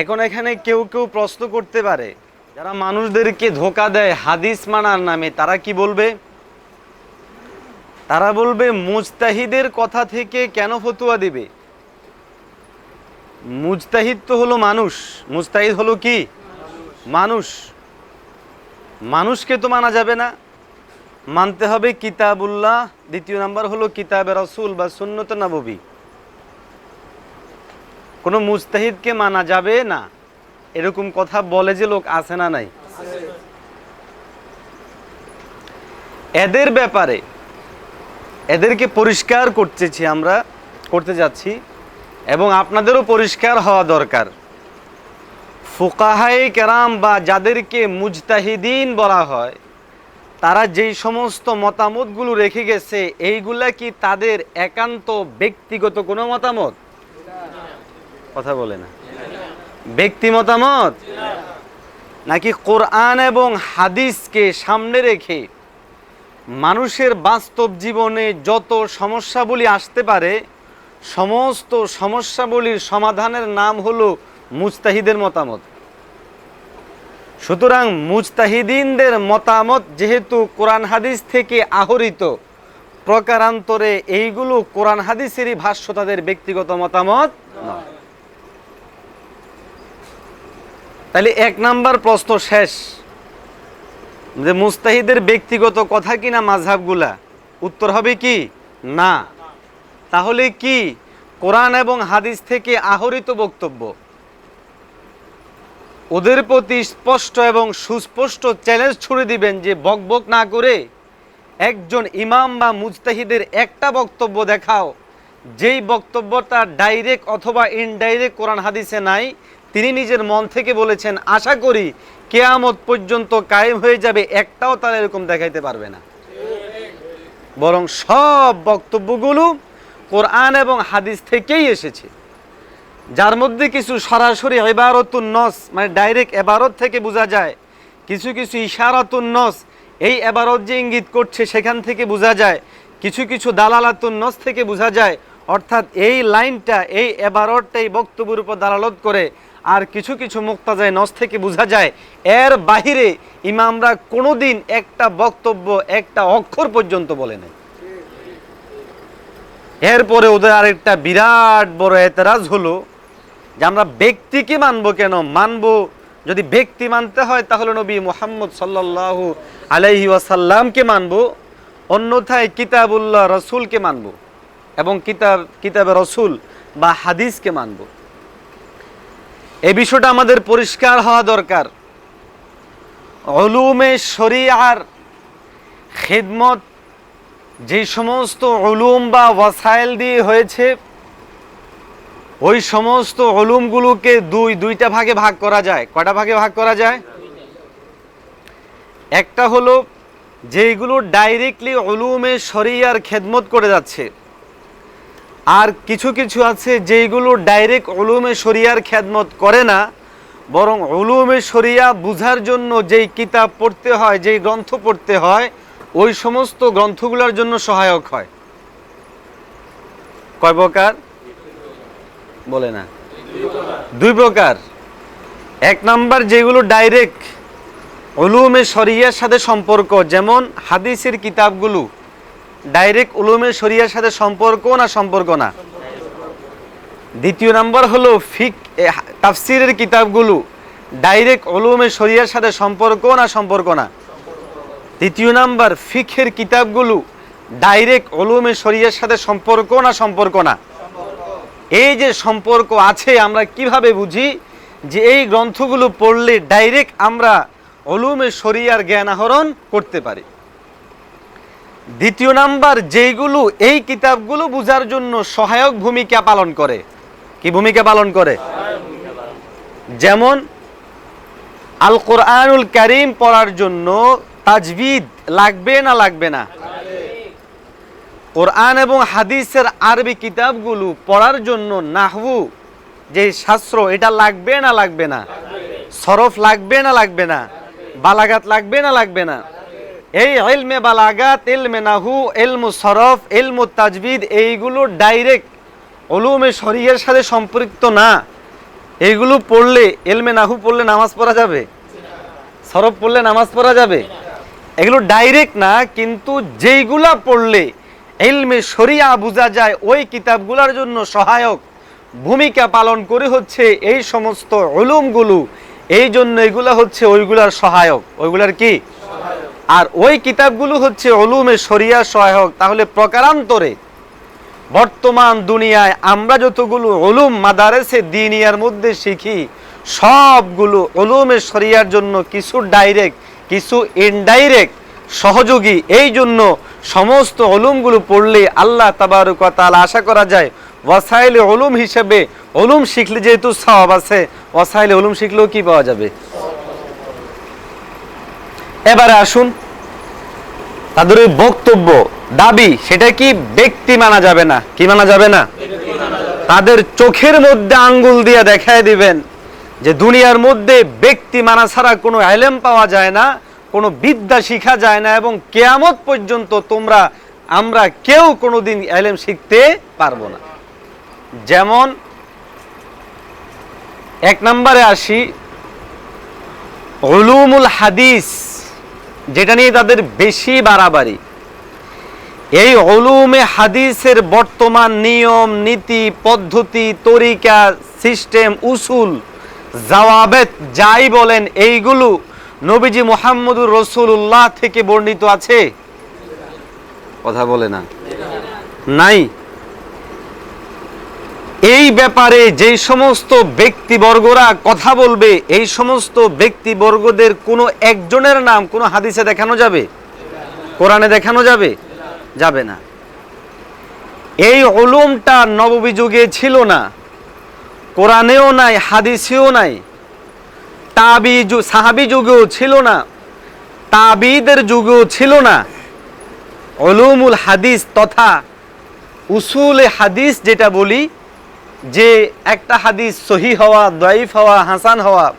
এখন এখানে কেউ কেউ প্রশ্ন করতে পারে, যারা মানুষদেরকে ধোকা দেয় হাদিস মানার নামে, তারা কি বলবে? তারা বলবে, মুজতাহিদের কথা থেকে কেন ফতুয়া দিবে? মুজতাহিদ তো হলো মানুষ। মুজতাহিদ হলো কি? মানুষ। মানুষকে তো মানা যাবে না। মানতে হবে কিতাবুল্লাহ, দ্বিতীয় নাম্বার হলো কিতাবে রসুল বা সুন্নত নববী কোনো মুস্তাহিদকে মানা যাবে না। এরকম কথা বলে যে লোক আছে না নাই। এদের ব্যাপারে এদেরকে পরিষ্কার করতেছি আমরা, করতে যাচ্ছি এবং আপনাদেরও পরিষ্কার হওয়া দরকার। ফুকাহাই কেরাম বা যাদেরকে মুজতাহিদিন বলা হয়, তারা যেই সমস্ত মতামতগুলো রেখে গেছে, এইগুলা কি তাদের একান্ত ব্যক্তিগত কোনো মতামত? কথা বলে না। ব্যক্তি মতামত? নাকি কোরআন এবং হাদিসকে সামনে রেখে মানুষের বাস্তব জীবনে যত সমস্যাবলী আসতে পারে, সমস্ত সমস্যাবলীর সমাধানের নাম হলো মুজতাহিদের মতামত। সুতরাং মুজতাহিদিনদের মতামত যেহেতু কোরআন হাদিস থেকে আহরিত, প্রকারান্তরে এইগুলো কোরআন হাদিসেরই ভাষ্য তাদের ব্যক্তিগত মতামত নয়। তাহলে এক নাম্বার প্রশ্ন শেষ। যে মুস্তাহিদের ব্যক্তিগত কথা কি না মাঝহাবগুলা? উত্তর হবে কি? না। তাহলে কি? কোরআন এবং হাদিস থেকে আহরিত বক্তব্য। ওদের প্রতি স্পষ্ট এবং সুস্পষ্ট চ্যালেঞ্জ ছুড়ে দিবেন যে বক বক না করে একজন ইমাম বা মুজতাহিদের একটা বক্তব্য দেখাও। যেই বক্তব্যটা ডাইরেক্ট অথবা ইনডাইরেক্ট কোরআন হাদিসে নাই তিনি নিজের মন থেকে বলেছেন, আশা করি কেয়ামত পর্যন্ত কায়েম হয়ে যাবে, একটাও তারা এরকম দেখাইতে পারবে না। বরং সব বক্তব্যগুলো কোরআন এবং হাদিস থেকেই এসেছে। যার মধ্যে কিছু সরাসরি এবারতুন নস মানে ডাইরেক্ট এবারত থেকে বোঝা যায়, কিছু কিছু ইশারাতুন নস, এই এবারত যে ইঙ্গিত করছে সেখান থেকে বোঝা যায়, কিছু কিছু দালালাতুন নস থেকে বোঝা যায়, অর্থাৎ এই লাইনটা, এই এবারতটা এই বক্তব্যের উপর দালালত করে আর কিছু কিছু মুক্তাজায় নস থেকে বোঝা যায়, এর বাহিরে ইমামরা কোনোদিন একটা বক্তব্য, একটা অক্ষর পর্যন্ত বলে নেই। এরপরে ওদের আরেকটা বিরাট বড় এতরাজ হলো যে আমরা ব্যক্তিকে মানবো কেন? মানবো, যদি ব্যক্তি মানতে হয় তাহলে নবী মোহাম্মদ সাল্লাহ আলাইহি ওয়াসাল্লামকে মানবো, অন্যথায় কিতাবুল্লাহ রসুলকে মানবো এবং কিতাব কিতাবে রসুল বা হাদিসকে মানবো। এই বিষয়টা আমাদের পরিষ্কার হওয়া দরকার। অলুমে শরিয়ার খেদমত, যে সমস্ত অলুম বা ওয়াসাইল দিয়ে হয়েছে, ওই সমস্ত অলুমগুলোকে দুই, দুইটা ভাগে ভাগ করা যায়। কটা ভাগে ভাগ করা যায়? একটা হলো যেইগুলো ডাইরেক্টলি অলুমে শরিয়ার খেদমত করে যাচ্ছে। আর কিছু কিছু আছে যেইগুলো ডাইরেক্ট অলুমে শরিয়ার খেদমত করে না, বরং অলুমে শরিয়া বুঝার জন্য যেই কিতাব পড়তে হয়, যেই গ্রন্থ পড়তে হয়, ওই সমস্ত গ্রন্থগুলোর জন্য সহায়ক হয়। কয় প্রকার? বলে না। দুই প্রকার। এক নাম্বার যেগুলো ডাইরেক্ট অলুমে শরিয়ার সাথে সম্পর্ক, যেমন হাদিসের কিতাবগুলো। ডাইরেক্ট উলুমে শরিয়ার সাথে সম্পর্ক না সম্পর্ক না? দ্বিতীয় নাম্বার হলো ফিক তাফসিরের কিতাবগুলো ডাইরেক্ট উলুমে শরিয়ার সাথে সম্পর্ক না সম্পর্ক না? তৃতীয় নাম্বার ফিখের কিতাবগুলো ডাইরেক্ট উলুমে শরিয়ার সাথে সম্পর্ক না সম্পর্ক না? এই যে সম্পর্ক আছে, আমরা কীভাবে বুঝি? যে এই গ্রন্থগুলো পড়লে ডাইরেক্ট আমরা অলুমে শরিয়ার জ্ঞান আহরণ করতে পারি। দ্বিতীয় নাম্বার, যেইগুলো এই কিতাবগুলো বোঝার জন্য সহায়ক ভূমিকা পালন করে। কি ভূমিকা পালন করে? যেমন আল কোরআনুল কারিম পড়ার জন্য তাজবিদ লাগবে না লাগবে না? কোরআন এবং হাদিসের আরবি কিতাবগুলো পড়ার জন্য নাহবু যে শাস্ত্র, এটা লাগবে না লাগবে না? সরফ লাগবে না লাগবে না? বালাগাত লাগবে না লাগবে না? এই এলমে বালাগাত এলমে নাহু এলমু সরফ এলমু তাজবিদ, এইগুলো ডাইরেক্ট অলুমে শরিয়ার সাথে সম্পৃক্ত না। এইগুলো পড়লে এলমে নাহু পড়লে নামাজ পড়া যাবে? সরব পড়লে নামাজ পড়া যাবে? এগুলো ডাইরেক্ট না, কিন্তু যেইগুলা পড়লে এলমে শরিয়া বোঝা যায়, ওই কিতাবগুলোর জন্য সহায়ক ভূমিকা পালন করে হচ্ছে এই সমস্ত উলুমগুলো। এই জন্য এগুলা হচ্ছে ওইগুলার সহায়ক। ওইগুলার কি? আর ওই কিতাবগুলো হচ্ছে অলুমে শরিয়া সহায়ক। তাহলে প্রকারান্তরে বর্তমান দুনিয়ায় আমরা যতগুলো অলুম মাদারেসে দিনিয়ার মধ্যে শিখি, সবগুলো অলুমে শরিয়ার জন্য কিছু ডাইরেক্ট কিছু ইনডাইরেক্ট সহযোগী। এই জন্য সমস্ত অলুমগুলো পড়লে আল্লাহ তাবারুকাতাল আশা করা যায়, ওয়াসাইলে অলুম হিসেবে অলুম শিখলে যেহেতু সব আছে, ওয়াসাইলে অলুম শিখলেও কি পাওয়া যাবে? এবারে আসুন। তাদের ওই বক্তব্য, দাবি, সেটা কি ব্যক্তি মানা যাবে না? কি মানা যাবে না? তাদের চোখের মধ্যে আঙ্গুল দিয়ে দেখায় দিবেন যে দুনিয়ার মধ্যে ব্যক্তি মানা ছাড়া কোনো আইলেম পাওয়া যায় না, কোনো বিদ্যা শিখা যায় না এবং কেয়ামত পর্যন্ত তোমরা, আমরা কেউ কোনোদিন আইলেম শিখতে পারব না। যেমন, এক নম্বরে আসি, উলুমুল হাদিস যেটা নিয়ে তাদের বেশি বাড়াবাড়ি। এই অলুমে হাদিসের বর্তমান নিয়ম, নীতি, পদ্ধতি, তরিকা, সিস্টেম, উসুল, জওয়াবেত যাই বলেন, এইগুলো নবীজি মোহাম্মদুর রসুল্লাহ থেকে বর্ণিত আছে? কথা বলে না। নাই? এই ব্যাপারে যেই সমস্ত ব্যক্তিবর্গরা কথা বলবে, এই সমস্ত ব্যক্তিবর্গদের কোনো একজনের নাম কোনো হাদিসে দেখানো যাবে? কোরআনে দেখানো যাবে? যাবে না। এই অলুমটা নববী যুগে ছিল না। কোরআনেও নাই, হাদিসেও নাই। তাবি সাহাবি যুগেও ছিল না। তাবিদের যুগেও ছিল না। অলুমুল হাদিস তথা উসুলে হাদিস যেটা বলি যে একটা হাদিস সহি হওয়া, দয়ীফ হওয়া, হাসান হওয়া,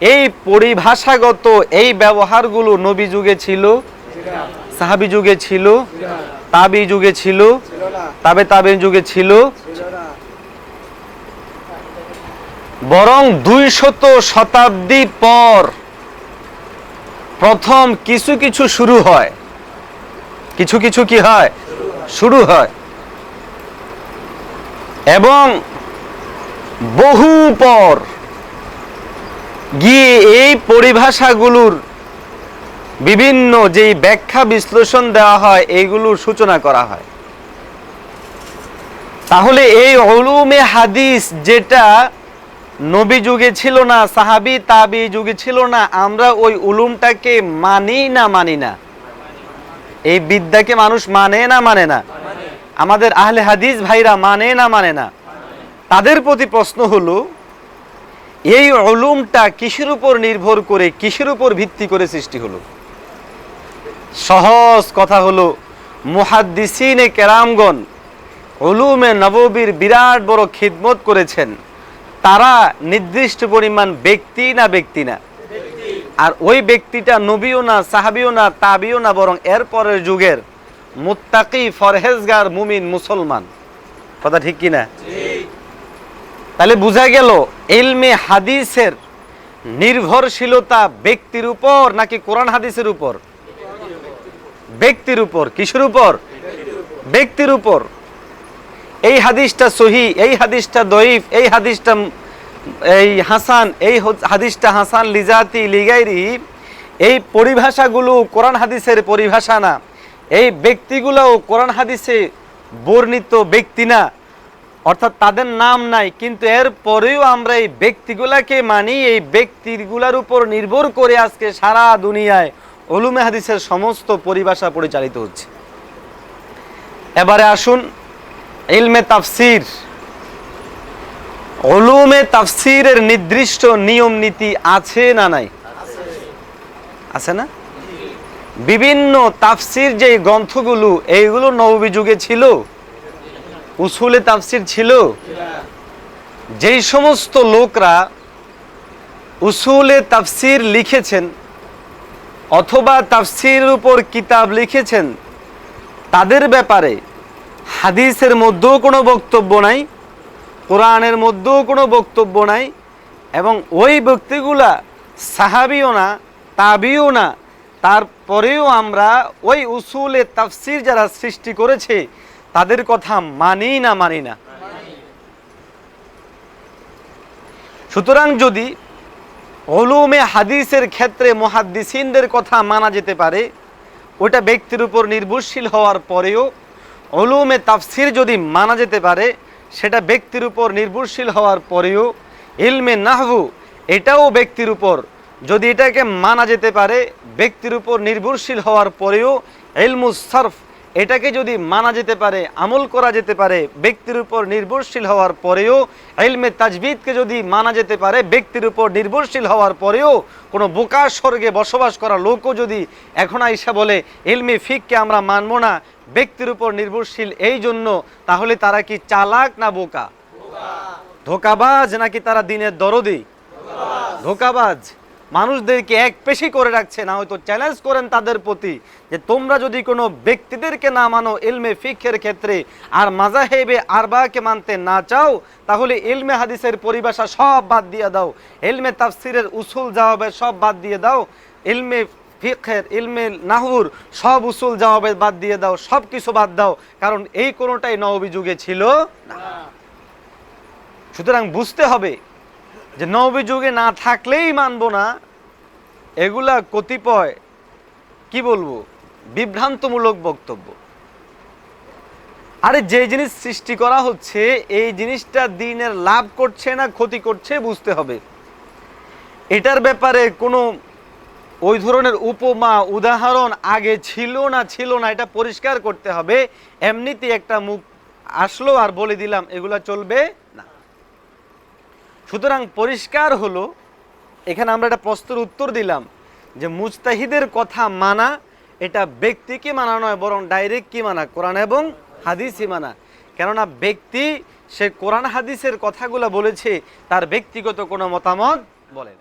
এই পরিভাষাগত এই ব্যবহারগুলো নবী যুগে ছিল, সাহাবি যুগে ছিল, তাবি যুগে ছিল, তাবে তাবে যুগে ছিল। বরং দুই শত শতাব্দী পর প্রথম কিছু কিছু শুরু হয়। কিছু কিছু কি হয়? শুরু হয়। এবং বহু পর গিয়ে এই পরিভাষাগুলোর বিভিন্ন যেই ব্যাখ্যা বিশ্লেষণ দেওয়া হয় এইগুলোর সূচনা করা হয়। তাহলে এই অলুমে হাদিস যেটা নবী যুগে ছিল না, সাহাবি তাবি যুগে ছিল না, আমরা ওই উলুমটাকে মানি না মানি না। এই বিদ্যাকে মানুষ মানে না মানে না? আমাদের আহলে হাদিস ভাইরা মানে না মানে না? তাদের প্রতি প্রশ্ন হলো, এই অলুমটা কিসের উপর নির্ভর করে, কিসের উপর ভিত্তি করে সৃষ্টি হলো? সহজ কথা হলো মুহাদ্দিসিনে কেরামগণ উলুমে নববীর বিরাট বড় খিদমত করেছেন। তারা নির্দিষ্ট পরিমাণ ব্যক্তি না ব্যক্তি না। আর ওই ব্যক্তিটা নবীও না, সাহাবিও না, তাবিও না, বরং এর পরের যুগের মুত্তাকি ফরহেজগার মুমিন মুসলমান। কথা ঠিক কিনা তাহলে বোঝা গেল এলমে হাদিসের নির্ভরশীলতা ব্যক্তির উপর নাকি কোরআন হাদিসের উপর? ব্যক্তির উপর। কিসের উপর? ব্যক্তির উপর। এই হাদিসটা সহি, এই হাদিসটা দইফ এই হাদিসটা এই হাসান, এই হাদিসটা হাসান লিজাতি লিগাইরি, এই পরিভাষাগুলো কোরআন হাদিসের পরিভাষা না। এই ব্যক্তিগুলোও কোরআন হাদিসে বর্ণিত ব্যক্তি না। অর্থাৎ তাদের নাম নাই, কিন্তু এর পরেও আমরা এই ব্যক্তিগুলাকে মানি, এই ব্যক্তিগুলার উপর নির্ভর করে আজকে সারা দুনিয়ায় অলুমে হাদিসের সমস্ত পরিভাষা পরিচালিত হচ্ছে। এবারে আসুন ইলমে তাফসির। অলুমে তাফসিরের নির্দিষ্ট নিয়ম নীতি আছে না নাই? আছে না? বিভিন্ন তাফসির যে গ্রন্থগুলো, এইগুলো নবী যুগে ছিল। উসুলে তাফসির ছিল? যেই সমস্ত লোকরা উসুলে তাফসির লিখেছেন অথবা তাফসির উপর কিতাব লিখেছেন, তাদের ব্যাপারে হাদিসের মধ্যেও কোনো বক্তব্য নাই, কোরআনের মধ্যেও কোনো বক্তব্য নাই এবং ওই ব্যক্তিগুলা সাহাবিও না, তাবিও না। তারপরেও আমরা ওই উসুলে তাফসির যারা সৃষ্টি করেছে তাদের কথা মানি না মানি না। সুতরাং যদি অলুমে হাদিসের ক্ষেত্রে মহাদ্দিসিনদের কথা মানা যেতে পারে ওটা ব্যক্তির উপর নির্ভরশীল হওয়ার পরেও অলুমে তাফসির যদি মানা যেতে পারে, সেটা ব্যক্তির উপর নির্ভরশীল হওয়ার পরেও ইলমে নাহবু এটাও ব্যক্তির উপর। যদি এটাকে মানা যেতে পারে, ব্যক্তির উপর নির্ভরশীল হওয়ার পরেও ইলমু সরফ এটাকে যদি মানা যেতে পারে, আমল করা যেতে পারে, ব্যক্তির উপর নির্ভরশীল হওয়ার পরেও এলমে তাজবিদকে যদি মানা যেতে পারে, ব্যক্তির উপর নির্ভরশীল হওয়ার পরেও, কোনো বোকা স্বর্গে বসবাস করা লোকও যদি এখন আইসা বলে এলমে ফিককে আমরা মানবো না, ব্যক্তির উপর নির্ভরশীল এই জন্য, তাহলে তারা কি চালাক না বোকা? ধোকাবাজ নাকি তারা দিনের দরদি? ধোকাবাজ। মানুষদেরকে এক পেশি করে রাখছে, না হয়তো চ্যালেঞ্জ করেন তাদের প্রতি যে তোমরা যদি কোনো ব্যক্তিদেরকে না মানো এলমে ফিক্ষের ক্ষেত্রে আর মাজাহেবে আরবাকে মানতে না চাও, তাহলে এলমে হাদিসের পরিভাষা সব বাদ দিয়ে দাও। এলমে তাফসিরের উসুল জবাবে সব বাদ দিয়ে দাও। এলমে ফিকের ইলমে নাহুর সব উসুল জবাবে বাদ দিয়ে দাও সব কিছু বাদ দাও, কারণ এই কোনোটাই নবী যুগে ছিল না। সুতরাং বুঝতে হবে যে নবী যুগে না থাকলেই মানবো না, এগুলা কতিপয়, কি বলব, বিভ্রান্তমূলক বক্তব্য। আরে যে জিনিস সৃষ্টি করা হচ্ছে, এই জিনিসটা দিনের লাভ করছে না ক্ষতি করছে বুঝতে হবে। এটার ব্যাপারে কোনো ওই ধরনের উপমা, উদাহরণ আগে ছিল না ছিল না, এটা পরিষ্কার করতে হবে। এমনিতে একটা মুখ আসলো আর বলে দিলাম, এগুলা চলবে সুতরাং পরিষ্কার হলো, এখানে আমরা একটা প্রশ্নের উত্তর দিলাম যে মুজতাহিদের কথা মানা, এটা ব্যক্তিকে মানা নয়, বরং ডাইরেক্ট কি মানা, কোরআন এবং হাদিসই মানা। কেননা ব্যক্তি সে কোরআন, হাদিসের কথাগুলো বলেছে, তার ব্যক্তিগত কোনো মতামত বলেন